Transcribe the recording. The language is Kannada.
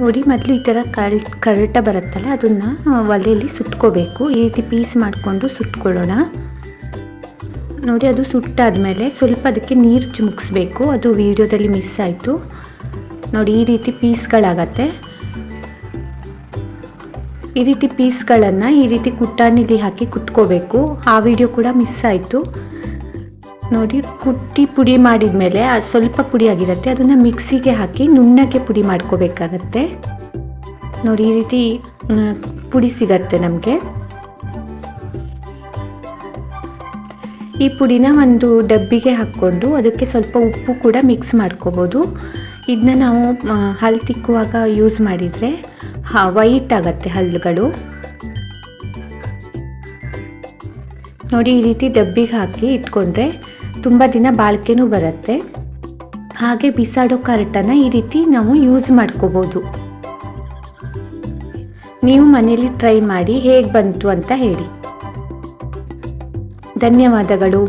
ನೋಡಿ, ಮೊದಲು ಈ ಥರ ಕರ್ ಕರಟ ಬರುತ್ತಲ್ಲ, ಅದನ್ನು ಒಲೆಯಲ್ಲಿ ಸುಟ್ಕೋಬೇಕು. ಈ ರೀತಿ ಪೀಸ್ ಮಾಡಿಕೊಂಡು ಸುಟ್ಕೊಳ್ಳೋಣ. ನೋಡಿ, ಅದು ಸುಟ್ಟಾದಮೇಲೆ ಸ್ವಲ್ಪ ಅದಕ್ಕೆ ನೀರು ಚಿಮುಕ್ಸ್ಬೇಕು. ಅದು ವಿಡಿಯೋದಲ್ಲಿ ಮಿಸ್ ಆಯಿತು. ನೋಡಿ, ಈ ರೀತಿ ಪೀಸ್ಗಳಾಗತ್ತೆ. ಈ ರೀತಿ ಪೀಸ್ಗಳನ್ನು ಈ ರೀತಿ ಕುಟ್ಟಾಣಿಲಿ ಹಾಕಿ ಕುಟ್ಕೋಬೇಕು ಆ ವಿಡಿಯೋ ಕೂಡ ಮಿಸ್ ಆಯಿತು. ನೋಡಿ, ಕುಟ್ಟಿ ಪುಡಿ ಮಾಡಿದ ಮೇಲೆ ಅದು ಸ್ವಲ್ಪ ಪುಡಿ ಆಗಿರುತ್ತೆ. ಅದನ್ನು ಮಿಕ್ಸಿಗೆ ಹಾಕಿ ನುಣ್ಣಗೆ ಪುಡಿ ಮಾಡ್ಕೋಬೇಕಾಗತ್ತೆ. ನೋಡಿ, ಈ ರೀತಿ ಪುಡಿ ಸಿಗತ್ತೆ ನಮಗೆ. ಈ ಪುಡಿನ ಒಂದು ಡಬ್ಬಿಗೆ ಹಾಕ್ಕೊಂಡು ಅದಕ್ಕೆ ಸ್ವಲ್ಪ ಉಪ್ಪು ಕೂಡ ಮಿಕ್ಸ್ ಮಾಡ್ಕೋಬೋದು. ಇದನ್ನ ನಾವು ಹಲ್ ತಿಕ್ಕುವಾಗ ಯೂಸ್ ಮಾಡಿದರೆ ವೈಟ್ ಆಗುತ್ತೆ ಹಲ್ಲುಗಳು ನೋಡಿ, ಈ ರೀತಿ ಡಬ್ಬಿಗೆ ಹಾಕಿ ಇಟ್ಕೊಂಡ್ರೆ ತುಂಬ ದಿನ ಬಾಳಿಕೆನೂ ಬರುತ್ತೆ. ಹಾಗೆ ಬಿಸಾಡೋ ಕರಟನ ಈ ರೀತಿ ನಾವು ಯೂಸ್ ಮಾಡ್ಕೋಬೋದು. ನೀವು ಮನೇಲಿ ಟ್ರೈ ಮಾಡಿ ಹೇಗೆ ಬಂತು ಅಂತ ಹೇಳಿ. ಧನ್ಯವಾದಗಳು.